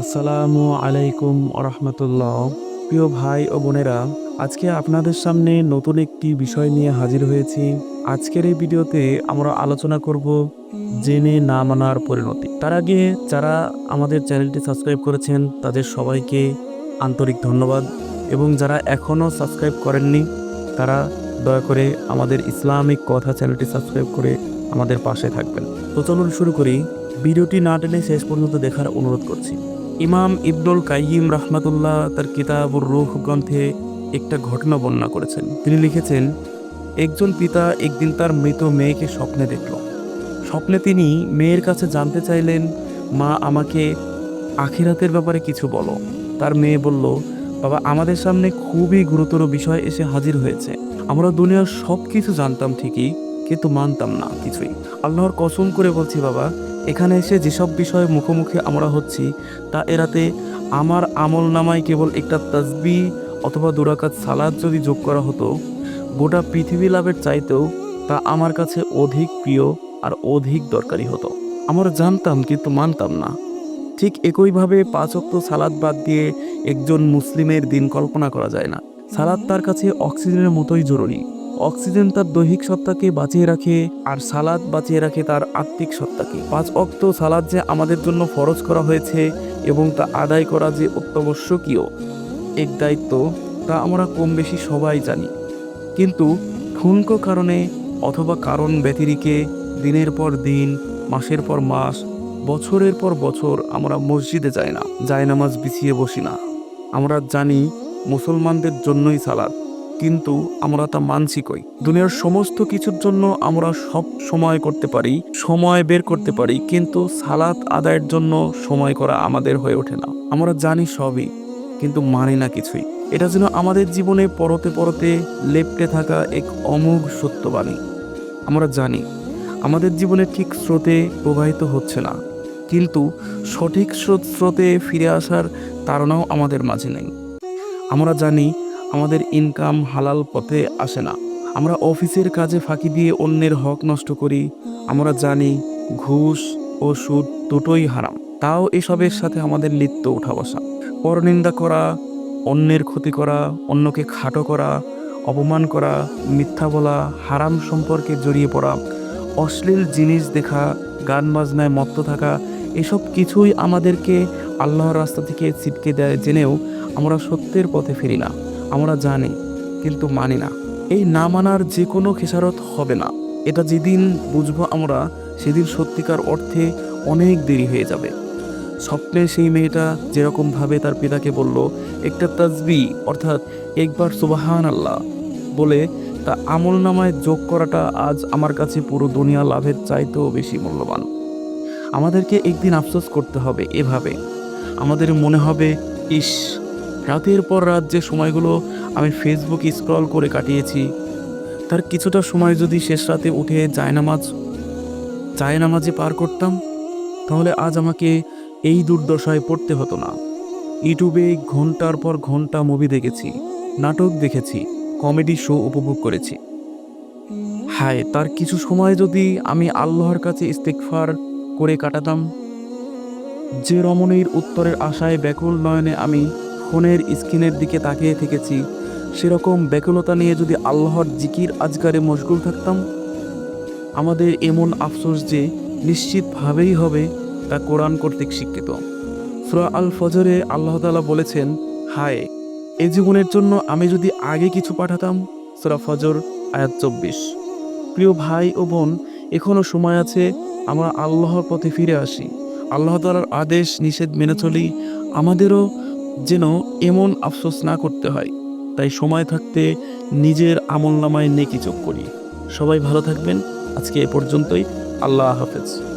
আসসালামু আলাইকুম রহমতুল্লাহ প্রিয় ভাই ও বোনেরা, আজকে আপনাদের সামনে নতুন একটি বিষয় নিয়ে হাজির হয়েছি। আজকের এই ভিডিওতে আমরা আলোচনা করব জেনে না মানার পরিণতি। তার আগে যারা আমাদের চ্যানেলটি সাবস্ক্রাইব করেছেন, তাদের সবাইকে আন্তরিক ধন্যবাদ এবং যারা এখনও সাবস্ক্রাইব করেননি, তারা দয়া করে আমাদের ইসলামিক কথা চ্যানেলটি সাবস্ক্রাইব করে আমাদের পাশে থাকবেন। তো চলুন শুরু করি। ভিডিওটি না টেনে শেষ পর্যন্ত দেখার অনুরোধ করছি। ইমাম ইবনুল কাইয়িম রাহমাতুল্লাহ তার কিতাবুর রুহ গ্রন্থে একটা ঘটনা বর্ণনা করেছেন। তিনি লিখেছেন, একজন পিতা একদিন তার মৃত মেয়েকে স্বপ্নে দেখল। স্বপ্নে তিনি মেয়ের কাছে জানতে চাইলেন, মা, আমাকে আখিরাতের ব্যাপারে কিছু বলো। তার মেয়ে বলল, বাবা, আমাদের সামনে খুবই গুরুতর বিষয় এসে হাজির হয়েছে। আমরা দুনিয়ার সব কিছু জানতাম ঠিকই কিন্তু মানতাম না, কিছুই। আল্লাহর কসম করে বলছি, বাবা, এখানে এসে যেসব বিষয়ে মুখোমুখি আমরা হচ্ছি, তা এরাতে আমার আমল নামায় কেবল একটা তসবি অথবা দুরাকাত সালাদ যদি যোগ করা হতো, গোটা পৃথিবী লাভের চাইতেও তা আমার কাছে অধিক প্রিয় আর অধিক দরকারি হতো। আমরা জানতাম কিন্তু মানতাম না। ঠিক একইভাবে পাঁচক্ত সালাদ বাদ দিয়ে একজন মুসলিমের দিন কল্পনা করা যায় না। সালাদ তার কাছে অক্সিজেনের মতোই জরুরি। অক্সিজেন তার দৈহিক সত্তাকে বাঁচিয়ে রাখে আর সালাদ বাঁচিয়ে রাখে তার আত্মিক সত্তাকে। পাঁচ অক্ত সালাদ যে আমাদের জন্য ফরজ করা হয়েছে এবং তা আদায় করা যে অত্যাবশ্যকীয় এক দায়িত্ব তা আমরা কম বেশি সবাই জানি। কিন্তু ঠুনকো কারণে অথবা কারণ ব্যতিরিকে দিনের পর দিন, মাসের পর মাস, বছরের পর বছর আমরা মসজিদে যাই না, জায়নামাজ বিছিয়ে বসি না। আমরা জানি মুসলমানদের জন্যই সালাদ। কিন্তু আমরা তা মানছি কই? দুনিয়ার সমস্ত কিছুর জন্য আমরা সব সময় করতে পারি, সময় বের করতে পারি, কিন্তু সালাত আদায়ের জন্য সময় করা আমাদের হয়ে ওঠে না। আমরা জানি সবই, কিন্তু মানি না কিছুই। এটা যেন আমাদের জীবনে পরতে পরতে লেপটে থাকা এক অমোঘ সত্যবাণী। আমরা জানি, আমাদের জীবনে ঠিক স্রোতে প্রবাহিত হচ্ছে না, কিন্তু সঠিক স্রোত স্রোতে ফিরে আসার তাড়নাও আমাদের মাঝে নেই। আমরা জানি আমাদের ইনকাম হালাল পথে আসে না। আমরা অফিসের কাজে ফাঁকি দিয়ে অন্যের হক নষ্ট করি। আমরা জানি ঘুষ ও সুদ দুটোই হারাম। তাও এসবের সাথে আমাদের লিপ্ত উঠা বসা। পরনিন্দা করা, অন্যের ক্ষতি করা, অন্যকে খাটো করা, অপমান করা, মিথ্যা বলা, হারাম সম্পর্কে জড়িয়ে পড়া, অশ্লীল জিনিস দেখা, গান বাজনায় মত্ত থাকা, এসব কিছুই আমাদেরকে আল্লাহর রাস্তা থেকে ছিটকে দেয় জেনেও আমরা সত্যের পথে ফিরি না। আমরা জানি, কিন্তু মানি না। এই না মানার যে কোনো খেসারত হবে না। এটা যেদিন বুঝব আমরা, সেদিন সত্যিকার অর্থে অনেক দেরি হয়ে যাবে। স্বপ্নে সেই মেয়েটা যেরকমভাবে তার পিতাকে বলল, একটা তাজবি অর্থাৎ একবার সুবাহান আল্লাহ বলে, তা আমল নামায় যোগ করাটা আজ আমার কাছে পুরো দুনিয়া লাভের চাইতেও বেশি মূল্যবান। আমাদেরকে একদিন আফসোস করতে হবে এভাবে। আমাদের মনে হবে, ইস রাতের পর রাত যে সময়গুলো আমি ফেসবুক স্ক্রল করে কাটিয়েছি, তার কিছুটা সময় যদি শেষ রাতে উঠে জায়নামাজ, জায়নামাজে পার করতাম, তাহলে আজ আমাকে এই দুর্দশায় পড়তে হতো না। ইউটিউবে ঘণ্টার পর ঘণ্টা মুভি দেখেছি, নাটক দেখেছি কমেডি শো উপভোগ করেছি। হায়, তার কিছু সময় যদি আমি আল্লাহর কাছে ইস্তেকফার করে কাটাতাম, যে রমণীর উত্তরের আশায় ব্যাকুল নয়নে আমি ফোনের স্ক্রিনের দিকে তাকিয়ে থেকেছি। সেরকম ব্যাকুলতা নিয়ে যদি আল্লাহর জিকির আজকারে মশগুল থাকতাম, আমাদের এমন আফসোস যে নিশ্চিতভাবেই হবে তা কোরআন কর্তৃক শিক্ষিত সুরা আল ফজরে আল্লাহ তালা বলেছেন, হায়, এ জীবনের জন্য আমি যদি আগে কিছু পাঠাতাম, সুরা ফজর, আয়াত চব্বিশ। প্রিয় ভাই ও বোন এখনও সময় আছে, আমরা আল্লাহর পথে ফিরে আসি। আল্লাহ তালার আদেশ নিষেধ মেনে চলি, আমাদেরও যেন এমন আফসোস না করতে হয়। তাই সময় থাকতে নিজের আমল নামায় নেকি চোখ করি। সবাই ভালো থাকবেন। আজকে এ পর্যন্তই। আল্লাহ হাফেজ।